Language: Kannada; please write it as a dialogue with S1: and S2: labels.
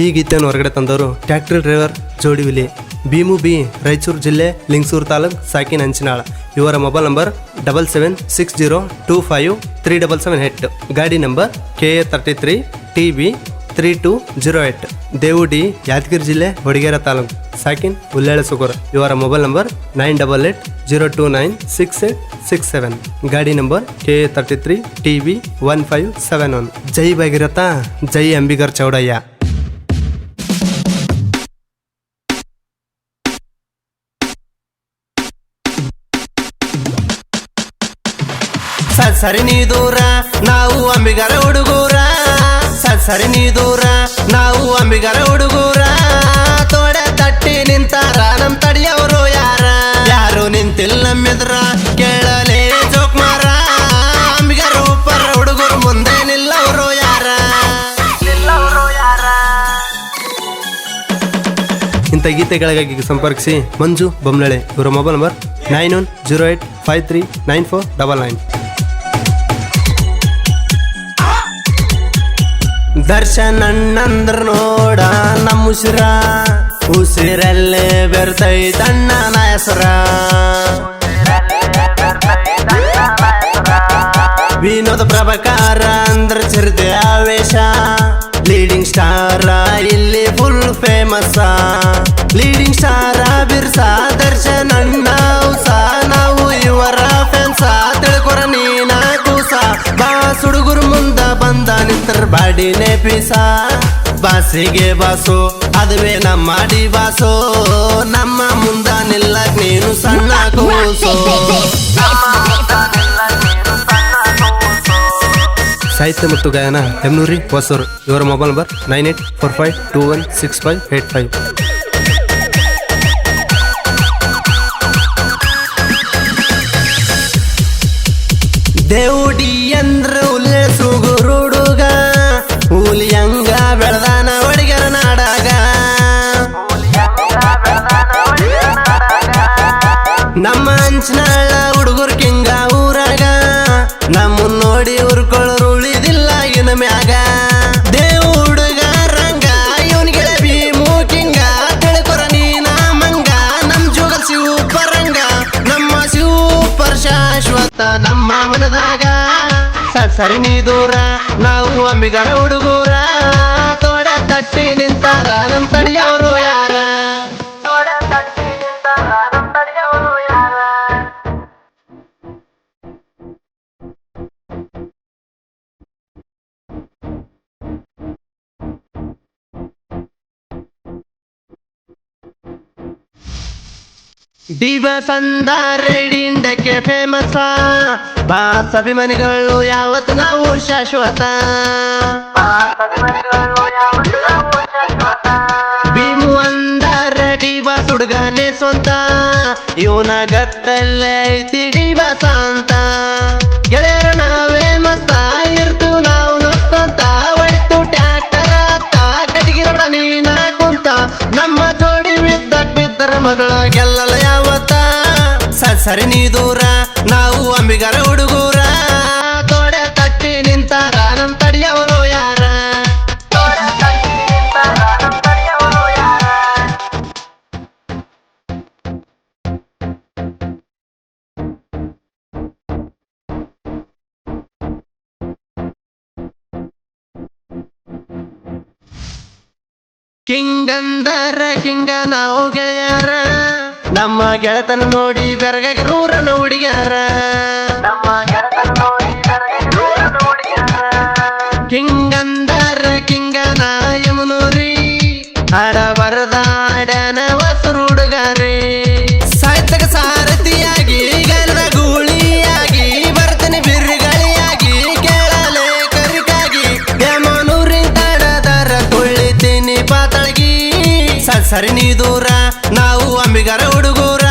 S1: ಈ ಗೀತೆಯನ್ನು ಹೊರಗಡೆ ತಂದವರು ಟ್ಯಾಕ್ಟ್ರಿ ಡ್ರೈವರ್ ಜೋಡಿವಿಲಿ ಭೀಮು ಬಿ, ರಾಯಚೂರು ಜಿಲ್ಲೆ, ಲಿಂಗಸೂರು ತಾಲೂಕ್, ಸಾಕಿನ ಅಂಚಿನಾಳ ಇವರ mobile number double seven six zero two five three double seven eight. ಗಾಡಿ number K A thirty three T B three two zero eight. Devudi, Yadgir ಜಿಲ್ಲೆ, ಹೊಡಗೇರ ತಾಲೂಕು, ಸಾಕಿನ್ ಉಲ್ಲೇಳ ಸುಗೂರ್. ಇವರ mobile number nine double eight zero two nine six eight six seven. ಗಾಡಿ number K A thirty three T V one five seven one. ಜೈ ಭಾಗಿರಥ, ಜೈ ಅಂಬಿಗರ್ ಚೌಡಯ್ಯ. ಸರಿ ನೀ ದೂರ, ನಾವು ಅಂಬಿಗರ ಹುಡುಗೂರ. ಸರಿ ನೀ ದೂರ, ನಾವು ಅಂಬಿಗರ ಹುಡುಗೂರ. ತೋಡೆ ತಟ್ಟಿ ನಿಂತಾರ, ನಮ್ ತಡಿಯವರು ಯಾರ? ಯಾರು ನಿಂತಿಲ್ಲ ನಮ್ಮೆದ್ರ, ಕೇಳಲೇ ಜೋಕ್ ಮಾರ. ಅಂಬಿಗರ ಉಪ್ಪರ ಹುಡುಗರು ಮುಂದೆ ನಿಲ್ಲವರು ಯಾರ? ಇಂಥ ಗೀತೆಗಳಿಗಾಗಿ ಸಂಪರ್ಕಿಸಿ ಮಂಜು ಬೊಮ್ಮಳೆ ಇವರ mobile number nine one zero eight five three nine four double nine. Darshan ನೋಡ ನಮ್ಮ ಉಸಿರ. ಉಸಿರಲ್ಲೇ ಬೆರ್ತೈತಣ್ಣ ಹೆಸರ. ವಿನೋದ ಪ್ರಭಕಾರ ಅಂದ್ರ ಚಿರತೆ ಆವೇಶ. ಲೀಡಿಂಗ್ ಸ್ಟಾರ ಇಲ್ಲಿ ಫುಲ್ ಫೇಮಸ್ ಲೀಡಿಂಗ್ ಸ್ಟಾರ ನಿಂತರ ನೆಪಿಸ. ಪೀಸ ಬಾಸಿಗೆ ಬಾಸು ಅದುವೇ ನಮ್ಮ ಮಾಡಿ ಬಾಸು ನಮ್ಮ ಮುಂದ ನಿಲ್ಲಕ್ ನೀನು ಸಣ್ಣ ಕೂಸು. ಸಾಹಿತ್ಯ ಮತ್ತು ಗಾಯನ ಹೆಮ್ನೂರಿ ಹೊಸೂರು. ಇವರ mobile number nine eight four five two one six five eight five. Devudi Anchanal ಹುಡುಗರು ಕಿಂಗ ಊರಾಗ. ನಮ್ಮನ್ ನೋಡಿ ಉರ್ಕೊಳ್ಳೋರು ಉಳಿದಿಲ್ಲ ಇನ್ನು ಮ್ಯಾಗ. ದೇವ್ ಹುಡುಗ ರಂಗ ಇವನಿಗೆ ಭೀಮು ಕಿಂಗ ತಿಳ್ಕೊರ ನೀನ ಮಂಗ, ನಮ್ ಜೋಗ ಶಿವು ಪರಂಗ ನಮ್ಮ ಸೂಪರ್ ಶಾಶ್ವತ ನಮ್ಮ ಮನದಾಗ. ಸರಿ ನೀ ದೂರ, ನಾವು ಅಂಬಿಗರ ಹುಡುಗೂರ. ದಿವಸಂದ ರೆಡಿಂಡಕ್ಕೆ ಫೇಮಸ್ ಬಾಸ್ ಅಭಿಮಾನಿಗಳು ಯಾವತ್ತು ನಾವು ಶಾಶ್ವತ? ಭೀಮು ಅಂದರ ಡಿಬಾಸ್ ಹುಡುಗನೇ ಸ್ವಂತ. ಇವನ ಗತ್ತಲ್ಲೇ ಐತಿ ಬಸಂತ ಅಂತ ಸ- ಸರಿ ನೀ ದೂರ, ನಾವು ಅಂಬಿಗರ ಹುಡುಗೂರ. ತೊಡೆ ತಟ್ಟಿ ನಿಂತಾರ ನಮ್ ತಡಿಯವರು ಯಾರ? ಕಿಂಗಂದರ ಕಿಂಗ ನಾವು ಗೆಳೆಯರ ನಮ್ಮ ಗೆಳತನ ನೋಡಿ ಬೆರಗ ಊರನ ಹುಡುಗ್ಯಾರ. ಕಿಂಗಂದರ ಕಿಂಗನ ನಾಯಮನೂರಿ ಆಡ ನಾವು ಅಂಬಿಗರ ಹುಡುಗೂರ.